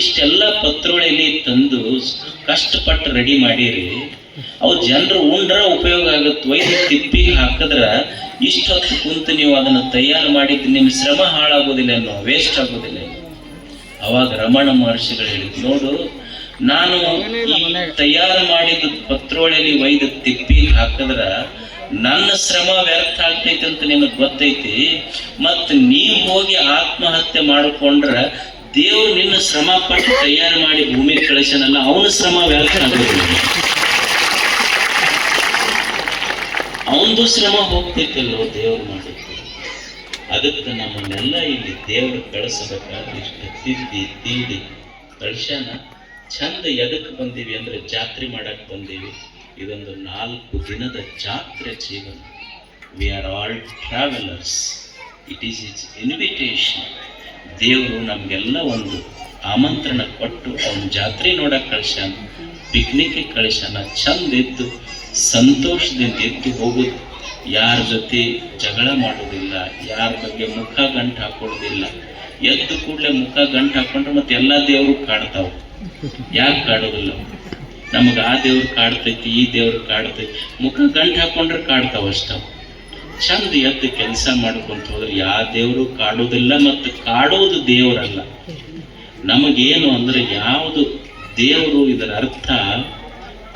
ಇಷ್ಟೆಲ್ಲ ಪತ್ರೊಳೆಲಿ ತಂದು ಕಷ್ಟಪಟ್ಟು ರೆಡಿ ಮಾಡಿರಿ. ಅವು ಜನರು ಉಂಡ್ರ ಉಪಯೋಗ ಆಗುತ್ತೆ. ಒಯ್ದು ತಿಪ್ಪಿಗೆ ಹಾಕಿದ್ರ ಇಷ್ಟೊತ್ತು ಕುಂತು ನೀವು ಅದನ್ನು ತಯಾರು ಮಾಡಿದ್ದು ನಿಮ್ಮ ಶ್ರಮ ಹಾಳಾಗೋದಿಲ್ಲ ಅನ್ನೋ ವೇಸ್ಟ್ ಆಗೋದಿಲ್ಲ. ಅವಾಗ ರಮಣ ಮಹರ್ಷಿಗಳು ಹೇಳಿದ್ರು, ನೋಡು, ನಾನು ತಯಾರು ಮಾಡಿದ ಪತ್ರೊಳೆಲಿ ಒಯ್ದು ತಿಪ್ಪಿಗೆ ಹಾಕಿದ್ರ ನನ್ನ ಶ್ರಮ ವ್ಯರ್ಥ ಆಗ್ತೈತಿ ಅಂತ ನಿನಗೆ ಗೊತ್ತೈತಿ? ಮತ್ ನೀವು ಹೋಗಿ ಆತ್ಮಹತ್ಯೆ ಮಾಡಿಕೊಂಡ್ರ ದೇವ್ರು ನಿನ್ನ ಶ್ರಮ ಪಟ್ಟು ತಯಾರು ಮಾಡಿ ಭೂಮಿ ಕಳಿಸನಲ್ಲ ಅವನ ಶ್ರಮ ವ್ಯರ್ಥ ಆಗೋದಿಲ್ಲ. ಅವನದು ಶ್ರಮ ಹೋಗ್ತೈತಲ್ಲೋ ದೇವ್ರು ಮಾಡಿದ್ದು. ಅದಕ್ಕೆ ನಮ್ಮನ್ನೆಲ್ಲ ಇಲ್ಲಿ ದೇವರು ಕಳಿಸಬೇಕಾದ್ರೆ ಇಷ್ಟು ತಿದ್ದಿ, ತೀಡಿ ಕಳ್ಸ್ಯಾನ. ಚಂದ ಎದಕ್ಕೆ ಬಂದೀವಿ ಅಂದ್ರೆ ಜಾತ್ರೆ ಮಾಡಕ್ ಬಂದೀವಿ. ಇದೊಂದು ನಾಲ್ಕು ದಿನದ ಜಾತ್ರೆ ಜೀವನ. We are all travellers it is it's invitation ದೇವರು ನಮಗೆಲ್ಲ ಒಂದು ಆಮಂತ್ರಣ ಕೊಟ್ಟು ಅವನ ಜಾತ್ರೆ ನೋಡಕ್ಕೆ ಕಳ್ಸ್ಯಾನ ಪಿಕ್ನಿಕ್ಗೆ ಕಳ್ಸ್ಯಾನ, ಚಂದ ಇದ್ದು ಸಂತೋಷದಿಂದ ಎದ್ದು ಹೋಗುದು. ಯಾರ ಜೊತೆ ಜಗಳ ಮಾಡೋದಿಲ್ಲ, ಯಾರ ಬಗ್ಗೆ ಮುಖ ಗಂಟು ಹಾಕೊಳ್ಳೋದಿಲ್ಲ ಎದ್ದು ಕೂಡಲೇ ಮುಖ ಗಂಟು ಹಾಕೊಂಡ್ರೆ ಮತ್ತೆ ಎಲ್ಲ ದೇವರು ಕಾಡ್ತಾವ. ಯಾಕೆ ಕಾಡೋದಿಲ್ಲ? ನಮಗೆ ಆ ದೇವ್ರು ಕಾಡ್ತೈತಿ, ಈ ದೇವ್ರು ಕಾಡ್ತೈತಿ. ಮುಖ ಗಂಟು ಹಾಕೊಂಡ್ರೆ ಕಾಡ್ತಾವ ಅಷ್ಟ. ಚಂದ ಎದ್ದು ಕೆಲಸ ಮಾಡ್ಕೊಂತ ಹೋದ್ರೆ ಯಾವ ದೇವರು ಕಾಡೋದಿಲ್ಲ ಮತ್ತು ಕಾಡೋದು ದೇವರಲ್ಲ. ನಮಗೇನು ಅಂದ್ರೆ ಯಾವುದು ದೇವರು ಇದರ ಅರ್ಥ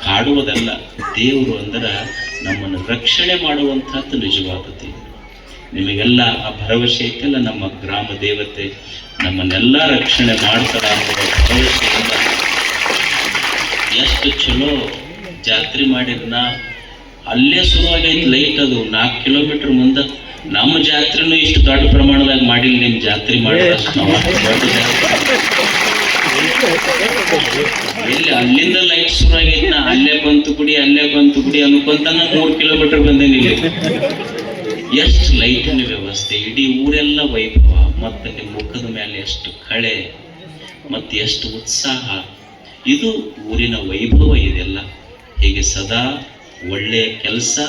ಕಾಡುವುದಲ್ಲ, ದೇವರು ಅಂದ್ರೆ ನಮ್ಮನ್ನು ರಕ್ಷಣೆ ಮಾಡುವಂತಹದ್ದು ದೇವರು ನಿಮಗೆಲ್ಲ ಆ ಭರವಸೆ ಐತಲ್ಲ ನಮ್ಮ ಗ್ರಾಮ ದೇವತೆ, ನಮ್ಮನ್ನೆಲ್ಲ ರಕ್ಷಣೆ ಮಾಡ್ತಾರ ಅನ್ನೋ ಭರವಸೆಯಿಂದ ಎಷ್ಟು ಚಲೋ ಜಾತ್ರೆ ಮಾಡಿರ್ನ ಅಲ್ಲೇ ಶುರುವಾಗೈತೆ ಲೈಟ್ ಅದು. ನಾಲ್ಕು ಕಿಲೋಮೀಟರ್ ಮುಂದೆ ನಮ್ಮ ಜಾತ್ರೆನೂ ಇಷ್ಟು ದೊಡ್ಡ ಪ್ರಮಾಣದಾಗ ಮಾಡಿಲ್ಲ ನಿಮ್ ಜಾತ್ರೆ ಎಲ್ಲಿ ಅಲ್ಲಿಂದ ಲೈಟ್ ಶುರುವಾಗೈತಿ ನಾ ಅಲ್ಲೇ ಬಂತು ಕುಡಿ ಅಲ್ಲೇ ಬಂತು ಗುಡಿ ಅನ್ಕೊಂತ ಮೂರು ಕಿಲೋಮೀಟರ್ ಬಂದೇನಿಲ್ಲ ಎಷ್ಟು ಲೈಟಿನ ವ್ಯವಸ್ಥೆ. ಇಡೀ ಊರೆಲ್ಲ ವೈಭವ. ಮತ್ತೆ ನಿಮ್ಮ ಮುಖದ ಮೇಲೆ ಎಷ್ಟು ಕಳೆ ಮತ್ತೆ ಎಷ್ಟು ಉತ್ಸಾಹ. ಇದು ಊರಿನ ವೈಭವ ಇದೆಲ್ಲ. ಹೀಗೆ ಸದಾ ಒಳ್ಳೆಯ ಕೆಲಸ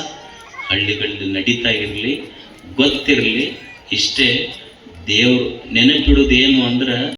ಹಳ್ಳಿಗಳಲ್ಲಿ ನಡೀತಾ ಇರಲಿ ಗೊತ್ತಿರಲಿ ಇಷ್ಟೇ ದೇವರು ನೆನಪಿಡೋದೇನು ಅಂದ್ರೆ